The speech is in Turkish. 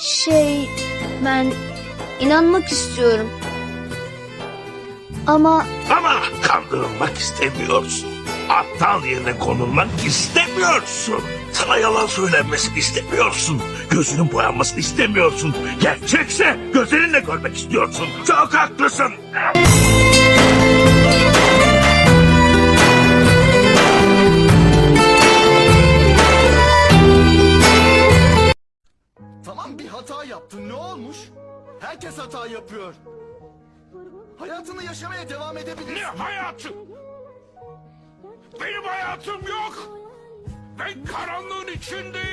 Şey, ben inanmak istiyorum. Ama Ama kandırılmak istemiyorsun. Aptal yerine konulmak istemiyorsun. Sana yalan söylenmesini istemiyorsun. Gözünün boyanmasını istemiyorsun. Gerçekse gözlerinle görmek istiyorsun. Çok haklısın. Tamam bir hata yaptın ne olmuş? Herkes hata yapıyor. Hayatını yaşamaya devam Ne edebilirsin. hayatı? Hayatım yok. Ben karanlığın içindeyim.